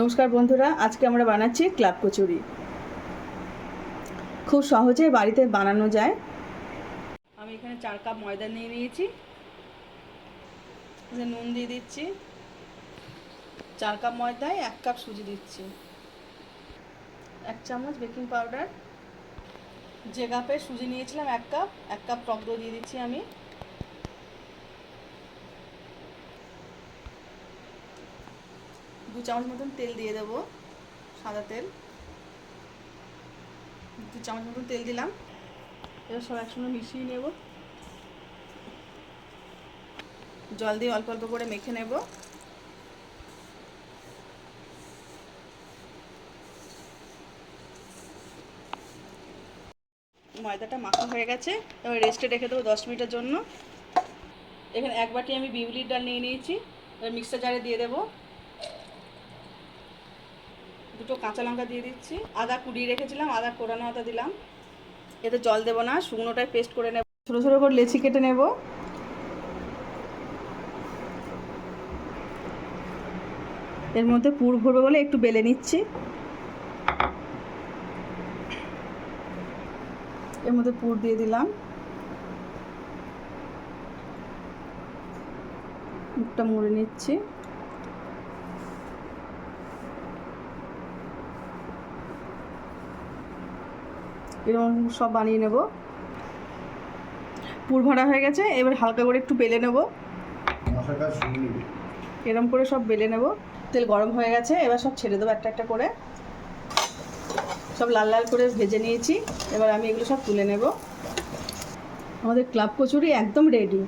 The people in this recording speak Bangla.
নমস্কার বন্ধুরা, আজকে আমরা বানাচ্ছি ক্লাব কচুরি। খুব সহজে বাড়িতে বানানো যায়। আমি এখানে চার কাপ ময়দা নিয়ে নিয়েছি। নুন দিয়ে দিচ্ছি। চার কাপ ময়দায় এক কাপ সুজি দিচ্ছি। এক চামচ বেকিং পাউডার। যে কাপে সুজি নিয়েছিলাম এক কাপ এক কাপ টক দই দিয়ে দিচ্ছি আমি। দু চামচ মতন তেল দিয়ে দেবো, সাদা তেল। দু চামচ মতন তেল দিলাম। এবার সব একসঙ্গে মিশিয়ে নেব। জল দিয়ে অল্প অল্প করে মেখে নেব। ময়দাটা মাখা হয়ে গেছে। এবার রেস্টে রেখে দেবো দশ মিনিটের জন্য। এখানে এক বাটি আমি বিউলির ডাল নিয়ে নিয়েছি। এবার মিক্সার জারে দিয়ে দেবো। দুটো কাঁচা লঙ্কা দিয়ে দিচ্ছি। আদা কুড়িয়ে রেখেছিলাম, আদা কোরানো আদা দিলাম। এতে জল দেবো না, শুকনোটাই পেস্ট করে নেব। ছোটো ছোটো করে লেচি কেটে নেব। এর মধ্যে পুর ভরবে বলে একটু বেলে নিচ্ছি। এর মধ্যে পুর দিয়ে দিলাম। মুখটা মুড়ে নিচ্ছি। এরকম সব বানিয়ে নেব। পুর ভরা হয়ে গেছে এবার হালকা করে একটু বেলে নেব। এরকম এরম করে সব বেলে নেব। তেল গরম হয়ে গেছে এবার সব ছেড়ে দেবো একটা একটা করে। সব লাল লাল করে ভেজে নিয়েছি এবার আমি এগুলো সব তুলে নেব। আমাদের ক্লাব কচুরি একদম রেডি